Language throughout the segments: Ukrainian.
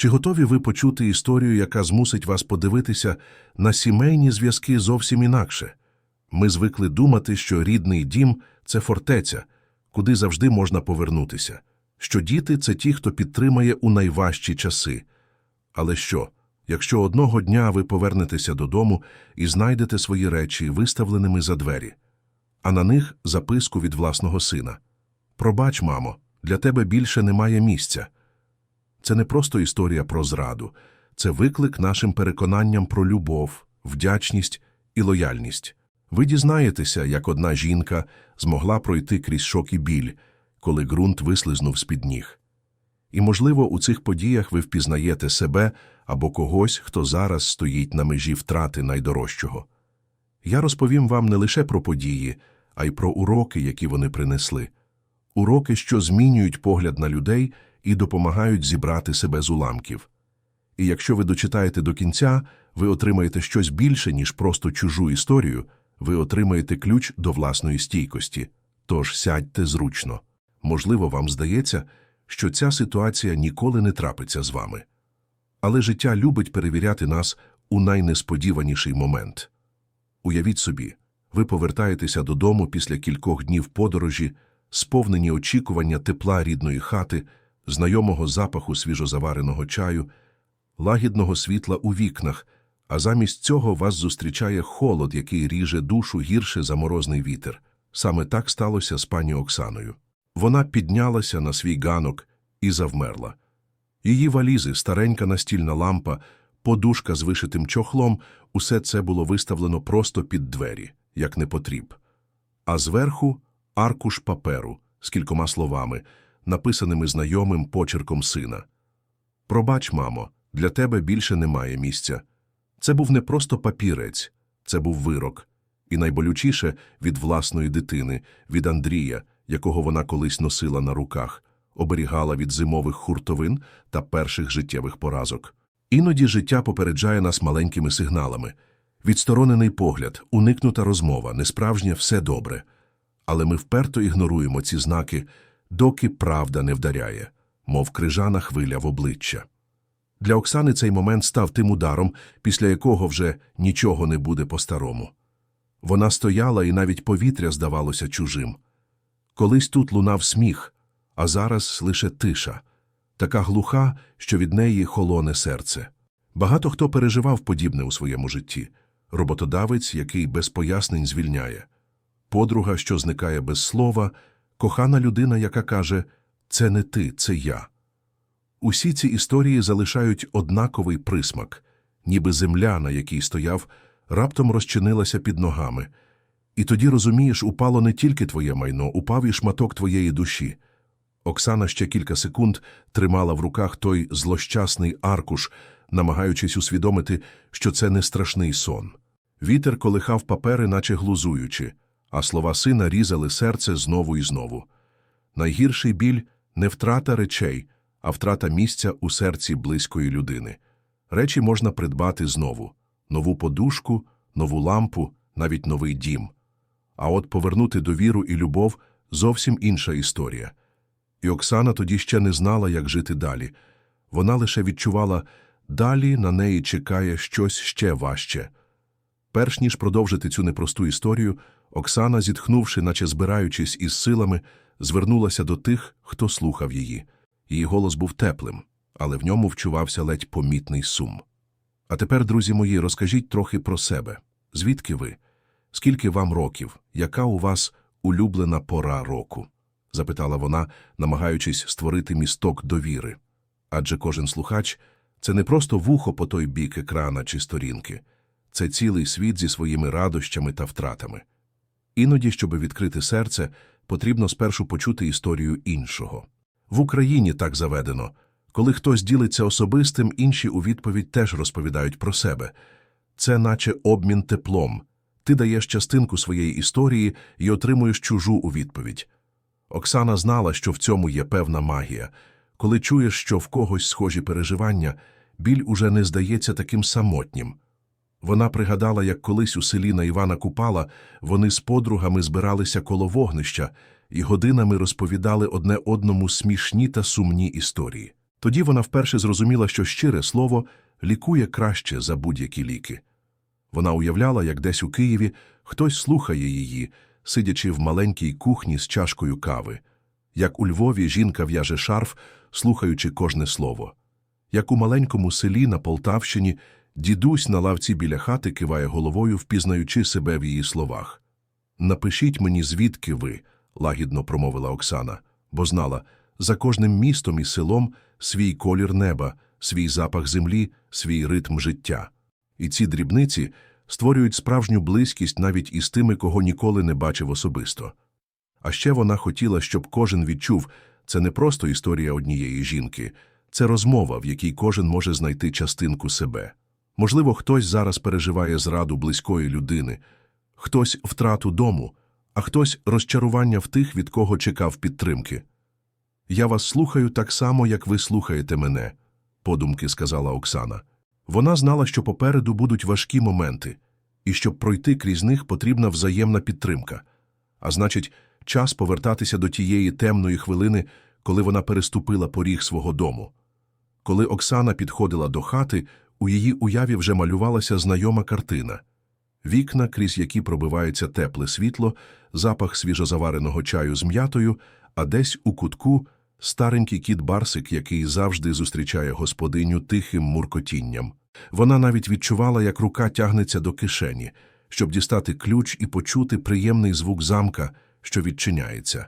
Чи готові ви почути історію, яка змусить вас подивитися на сімейні зв'язки зовсім інакше? Ми звикли думати, що рідний дім це фортеця, куди завжди можна повернутися, що діти це ті, хто підтримає у найважчі часи. Але що, якщо одного дня ви повернетеся додому і знайдете свої речі виставленими за двері, а на них записку від власного сина? Пробач, мамо, для тебе більше немає місця. Це не просто історія про зраду, це виклик нашим переконанням про любов, вдячність і лояльність. Ви дізнаєтеся, як одна жінка змогла пройти крізь шок і біль, коли ґрунт вислизнув з-під ніг. І, можливо, у цих подіях ви впізнаєте себе або когось, хто зараз стоїть на межі втрати найдорожчого. Я розповім вам не лише про події, а й про уроки, які вони принесли. Уроки, що змінюють погляд на людей і допомагають зібрати себе з уламків. І якщо ви дочитаєте до кінця, ви отримаєте щось більше, ніж просто чужу історію, ви отримаєте ключ до власної стійкості. Тож сядьте зручно. Можливо, вам здається, що ця ситуація ніколи не трапиться з вами. Але життя любить перевіряти нас у найнесподіваніший момент. Уявіть собі, ви повертаєтеся додому після кількох днів подорожі, сповнені очікування тепла рідної хати, знайомого запаху свіжозавареного чаю, лагідного світла у вікнах, а замість цього вас зустрічає холод, який ріже душу гірше за морозний вітер. Саме так сталося з пані Оксаною. Вона піднялася на свій ганок і завмерла. Її валізи, старенька настільна лампа, подушка з вишитим чохлом – усе це було виставлено просто під двері, як непотріб. А зверху – аркуш паперу з кількома словами, написаними знайомим почерком сина. «Пробач, мамо, для тебе більше немає місця». Це був не просто папірець, це був вирок. І найболючіше – від власної дитини, від Андрія, якого вона колись носила на руках, оберігала від зимових хуртовин та перших життєвих поразок. Іноді життя попереджає нас маленькими сигналами. Відсторонений погляд, уникнута розмова, несправжнє все добре. Але ми вперто ігноруємо ці знаки, доки правда не вдаряє, мов крижана хвиля в обличчя. Для Оксани цей момент став тим ударом, після якого вже нічого не буде по-старому. Вона стояла, і навіть повітря здавалося чужим. Колись тут лунав сміх, а зараз лише тиша, така глуха, що від неї холоне серце. Багато хто переживав подібне у своєму житті роботодавець, який без пояснень звільняє, подруга, що зникає без слова, кохана людина, яка каже «це не ти, це я». Усі ці історії залишають однаковий присмак, ніби земля, на якій стояв, раптом розчинилася під ногами. І тоді, розумієш, упало не тільки твоє майно, упав і шматок твоєї душі. Оксана ще кілька секунд тримала в руках той злощасний аркуш, намагаючись усвідомити, що це не страшний сон. Вітер колихав папери, наче глузуючи, а слова сина різали серце знову і знову. Найгірший біль – не втрата речей, а втрата місця у серці близької людини. Речі можна придбати знову нову подушку, нову лампу, навіть новий дім. А от повернути довіру і любов зовсім інша історія. І Оксана тоді ще не знала, як жити далі. Вона лише відчувала, далі на неї чекає щось ще важче. Перш ніж продовжити цю непросту історію, Оксана, зітхнувши, наче збираючись із силами, звернулася до тих, хто слухав її. Її голос був теплим, але в ньому вчувався ледь помітний сум. А тепер, друзі мої, розкажіть трохи про себе. Звідки ви? Скільки вам років? Яка у вас улюблена пора року? запитала вона, намагаючись створити місток довіри. Адже кожен слухач це не просто вухо по той бік екрана чи сторінки, це цілий світ зі своїми радощами та втратами. Іноді, щоб відкрити серце, потрібно спершу почути історію іншого. В Україні так заведено. Коли хтось ділиться особистим, інші у відповідь теж розповідають про себе. Це наче обмін теплом. Ти даєш частинку своєї історії і отримуєш чужу у відповідь. Оксана знала, що в цьому є певна магія. Коли чуєш, що в когось схожі переживання, біль уже не здається таким самотнім. Вона пригадала, як колись у селі на Івана Купала вони з подругами збиралися коло вогнища і годинами розповідали одне одному смішні та сумні історії. Тоді вона вперше зрозуміла, що щире слово лікує краще за будь-які ліки. Вона уявляла, як десь у Києві хтось слухає її, сидячи в маленькій кухні з чашкою кави, як у Львові жінка в'яже шарф, слухаючи кожне слово, як у маленькому селі на Полтавщині дідусь на лавці біля хати киває головою, впізнаючи себе в її словах. Напишіть мені, звідки ви, лагідно промовила Оксана, бо знала, за кожним містом і селом свій колір неба, свій запах землі, свій ритм життя. І ці дрібниці створюють справжню близькість навіть із тими, кого ніколи не бачив особисто. А ще вона хотіла, щоб кожен відчув, це не просто історія однієї жінки, це розмова, в якій кожен може знайти частинку себе. Можливо, хтось зараз переживає зраду близької людини, хтось втрату дому, а хтось розчарування в тих, від кого чекав підтримки. Я вас слухаю так само, як ви слухаєте мене, подумки сказала Оксана. Вона знала, що попереду будуть важкі моменти, і щоб пройти крізь них потрібна взаємна підтримка. А значить, час повертатися до тієї темної хвилини, коли вона переступила поріг свого дому. Коли Оксана підходила до хати, у її уяві вже малювалася знайома картина. Вікна, крізь які пробивається тепле світло, запах свіжозавареного чаю з м'ятою, а десь у кутку старенький кіт Барсик, який завжди зустрічає господиню тихим муркотінням. Вона навіть відчувала, як рука тягнеться до кишені, щоб дістати ключ і почути приємний звук замка, що відчиняється.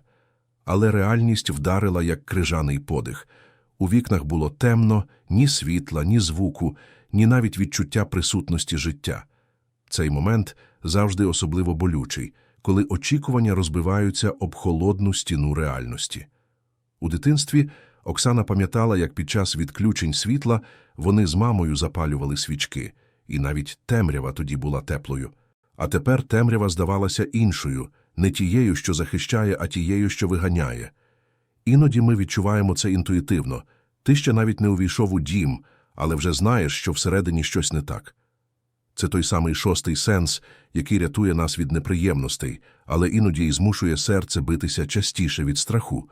Але реальність вдарила, як крижаний подих. У вікнах було темно, ні світла, ні звуку, ні навіть відчуття присутності життя. Цей момент завжди особливо болючий, коли очікування розбиваються об холодну стіну реальності. У дитинстві Оксана пам'ятала, як під час відключень світла вони з мамою запалювали свічки, і навіть темрява тоді була теплою. А тепер темрява здавалася іншою, не тією, що захищає, а тією, що виганяє. Іноді ми відчуваємо це інтуїтивно. Ти ще навіть не увійшов у дім, але вже знаєш, що всередині щось не так. Це той самий шостий сенс, який рятує нас від неприємностей, але іноді й змушує серце битися частіше від страху.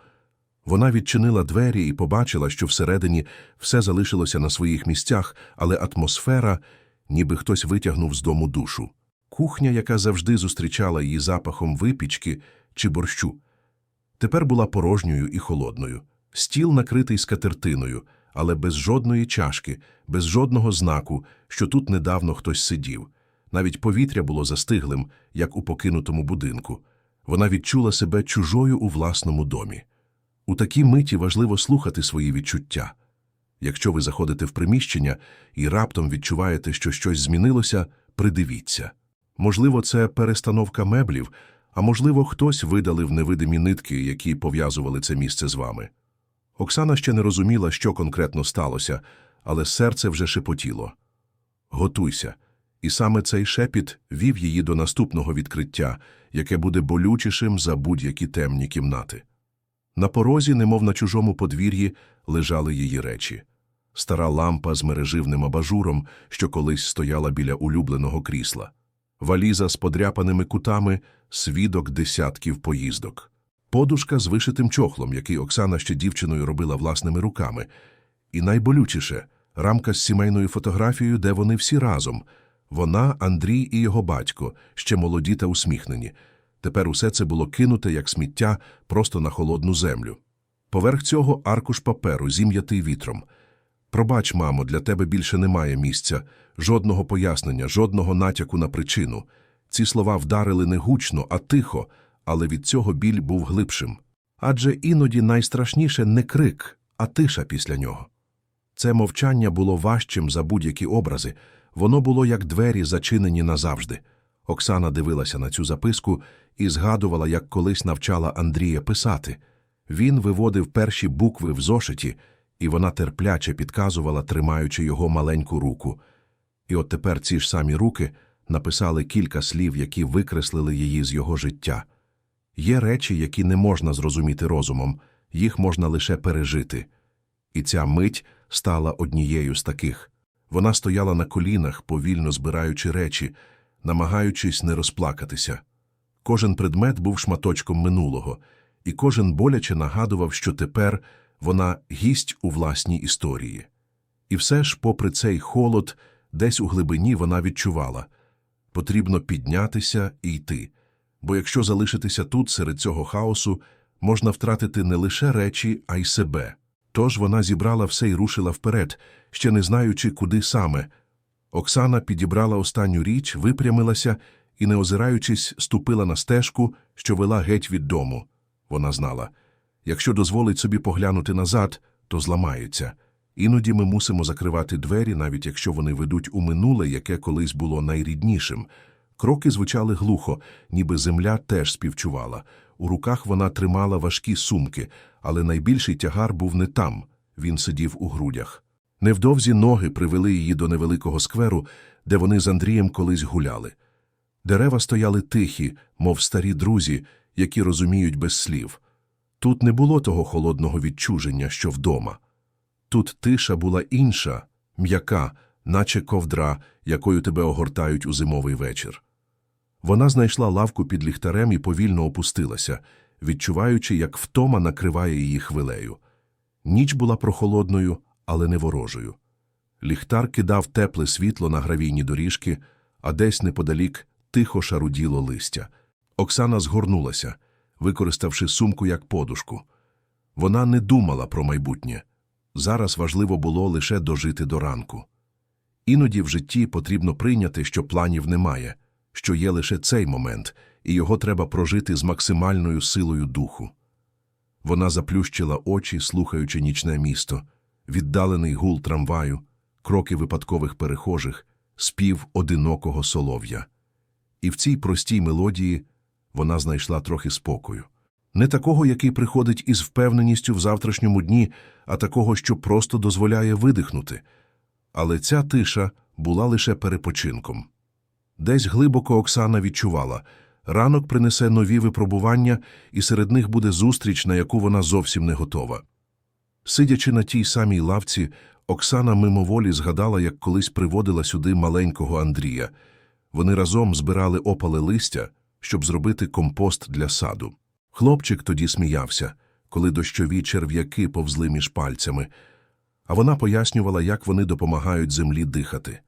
Вона відчинила двері і побачила, що всередині все залишилося на своїх місцях, але атмосфера, ніби хтось витягнув з дому душу. Кухня, яка завжди зустрічала її запахом випічки чи борщу, тепер була порожньою і холодною. Стіл накритий скатертиною, але без жодної чашки, без жодного знаку, що тут недавно хтось сидів. Навіть повітря було застиглим, як у покинутому будинку. Вона відчула себе чужою у власному домі. У такій миті важливо слухати свої відчуття. Якщо ви заходите в приміщення і раптом відчуваєте, що щось змінилося, придивіться. Можливо, це перестановка меблів, а можливо, хтось видалив невидимі нитки, які пов'язували це місце з вами. Оксана ще не розуміла, що конкретно сталося, але серце вже шепотіло. Готуйся. І саме цей шепіт вів її до наступного відкриття, яке буде болючішим за будь-які темні кімнати. На порозі, немов на чужому подвір'ї, лежали її речі. Стара лампа з мереживним абажуром, що колись стояла біля улюбленого крісла. Валіза з подряпаними кутами, свідок десятків поїздок. Подушка з вишитим чохлом, який Оксана ще дівчиною робила власними руками. І найболючіше – рамка з сімейною фотографією, де вони всі разом. Вона, Андрій і його батько, ще молоді та усміхнені. Тепер усе це було кинуте, як сміття, просто на холодну землю. Поверх цього аркуш паперу, зім'ятий вітром. Пробач, мамо, для тебе більше немає місця, жодного пояснення, жодного натяку на причину. Ці слова вдарили не гучно, а тихо, але від цього біль був глибшим. Адже іноді найстрашніше не крик, а тиша після нього. Це мовчання було важчим за будь-які образи, воно було як двері, зачинені назавжди. Оксана дивилася на цю записку і згадувала, як колись навчала Андрія писати. Він виводив перші букви в зошиті, і вона терпляче підказувала, тримаючи його маленьку руку. І от тепер ці ж самі руки написали кілька слів, які викреслили її з його життя. Є речі, які не можна зрозуміти розумом, їх можна лише пережити. І ця мить стала однією з таких. Вона стояла на колінах, повільно збираючи речі, намагаючись не розплакатися. Кожен предмет був шматочком минулого, і кожен боляче нагадував, що тепер Вона гість у власній історії. І все ж, попри цей холод, десь у глибині вона відчувала – потрібно піднятися і йти. Бо якщо залишитися тут, серед цього хаосу, можна втратити не лише речі, а й себе. Тож вона зібрала все і рушила вперед, ще не знаючи, куди саме. Оксана підібрала останню річ, випрямилася і, не озираючись, ступила на стежку, що вела геть від дому. Вона знала, якщо дозволить собі поглянути назад, то зламається. Іноді ми мусимо закривати двері, навіть якщо вони ведуть у минуле, яке колись було найріднішим. Кроки звучали глухо, ніби земля теж співчувала. У руках вона тримала важкі сумки, але найбільший тягар був не там, він сидів у грудях. Невдовзі ноги привели її до невеликого скверу, де вони з Андрієм колись гуляли. Дерева стояли тихі, мов старі друзі, які розуміють без слів. Тут не було того холодного відчуження, що вдома. Тут тиша була інша, м'яка, наче ковдра, якою тебе огортають у зимовий вечір. Вона знайшла лавку під ліхтарем і повільно опустилася, відчуваючи, як втома накриває її хвилею. Ніч була прохолодною, але не ворожою. Ліхтар кидав тепле світло на гравійні доріжки, а десь неподалік тихо шаруділо листя. Оксана згорнулася, використавши сумку як подушку. Вона не думала про майбутнє. Зараз важливо було лише дожити до ранку. Іноді в житті потрібно прийняти, що планів немає, що є лише цей момент, і його треба прожити з максимальною силою духу. Вона заплющила очі, слухаючи нічне місто, віддалений гул трамваю, кроки випадкових перехожих, спів одинокого солов'я. І в цій простій мелодії вона знайшла трохи спокою. Не такого, який приходить із впевненістю в завтрашньому дні, а такого, що просто дозволяє видихнути. Але ця тиша була лише перепочинком. Десь глибоко Оксана відчувала – ранок принесе нові випробування, і серед них буде зустріч, на яку вона зовсім не готова. Сидячи на тій самій лавці, Оксана мимоволі згадала, як колись приводила сюди маленького Андрія. Вони разом збирали опале листя, щоб зробити компост для саду. Хлопчик тоді сміявся, коли дощові черв'яки повзли між пальцями, а вона пояснювала, як вони допомагають землі дихати.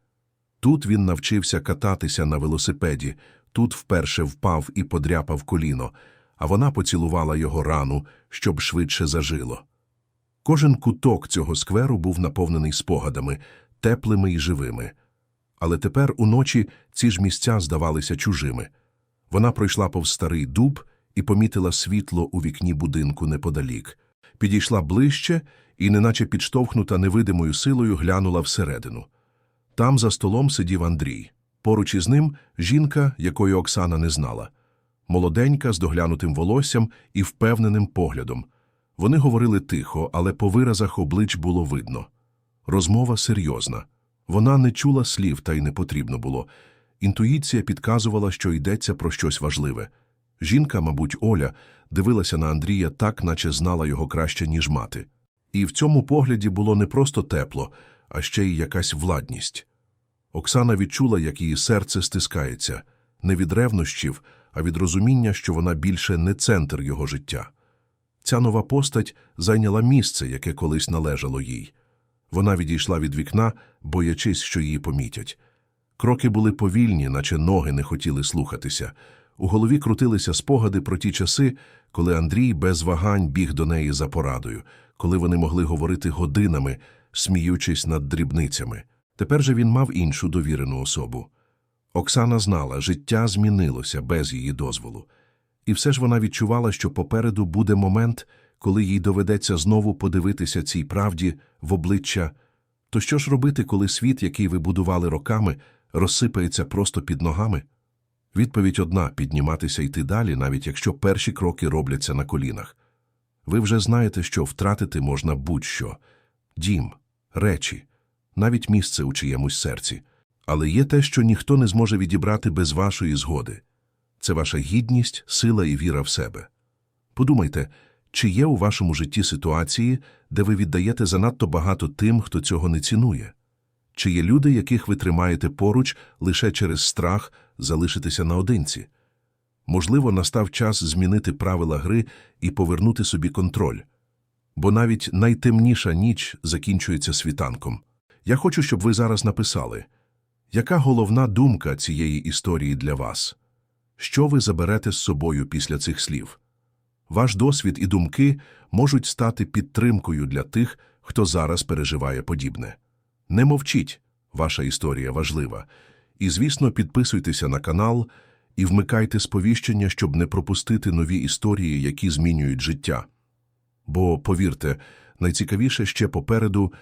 Тут він навчився кататися на велосипеді, тут вперше впав і подряпав коліно, а вона поцілувала його рану, щоб швидше зажило. Кожен куток цього скверу був наповнений спогадами, теплими і живими. Але тепер уночі ці ж місця здавалися чужими. Вона пройшла повз старий дуб і помітила світло у вікні будинку неподалік. Підійшла ближче і, неначе підштовхнута невидимою силою, глянула всередину. Там за столом сидів Андрій. Поруч із ним жінка, якої Оксана не знала. Молоденька, з доглянутим волоссям і впевненим поглядом. Вони говорили тихо, але по виразах облич було видно. Розмова серйозна. Вона не чула слів, та й не потрібно було. Інтуїція підказувала, що йдеться про щось важливе. Жінка, мабуть, Оля, дивилася на Андрія так, наче знала його краще, ніж мати. І в цьому погляді було не просто тепло, а ще й якась владність. Оксана відчула, як її серце стискається, не від ревнощів, а від розуміння, що вона більше не центр його життя. Ця нова постать зайняла місце, яке колись належало їй. Вона відійшла від вікна, боячись, що її помітять. Кроки були повільні, наче ноги не хотіли слухатися. У голові крутилися спогади про ті часи, коли Андрій без вагань біг до неї за порадою, коли вони могли говорити годинами, сміючись над дрібницями. Тепер же він мав іншу довірену особу. Оксана знала, життя змінилося без її дозволу. І все ж вона відчувала, що попереду буде момент, коли їй доведеться знову подивитися цій правді в обличчя. То що ж робити, коли світ, який ви будували роками, розсипається просто під ногами? Відповідь одна – підніматися йти далі, навіть якщо перші кроки робляться на колінах. Ви вже знаєте, що втратити можна будь-що – дім, речі, навіть місце у чиємусь серці. Але є те, що ніхто не зможе відібрати без вашої згоди. Це ваша гідність, сила і віра в себе. Подумайте, чи є у вашому житті ситуації, де ви віддаєте занадто багато тим, хто цього не цінує? Чи є люди, яких ви тримаєте поруч лише через страх залишитися наодинці? Можливо, настав час змінити правила гри і повернути собі контроль. Бо навіть найтемніша ніч закінчується світанком. Я хочу, щоб ви зараз написали, яка головна думка цієї історії для вас? Що ви заберете з собою після цих слів? Ваш досвід і думки можуть стати підтримкою для тих, хто зараз переживає подібне. Не мовчіть, ваша історія важлива. І, звісно, підписуйтеся на канал і вмикайте сповіщення, щоб не пропустити нові історії, які змінюють життя. Бо, повірте, найцікавіше ще попереду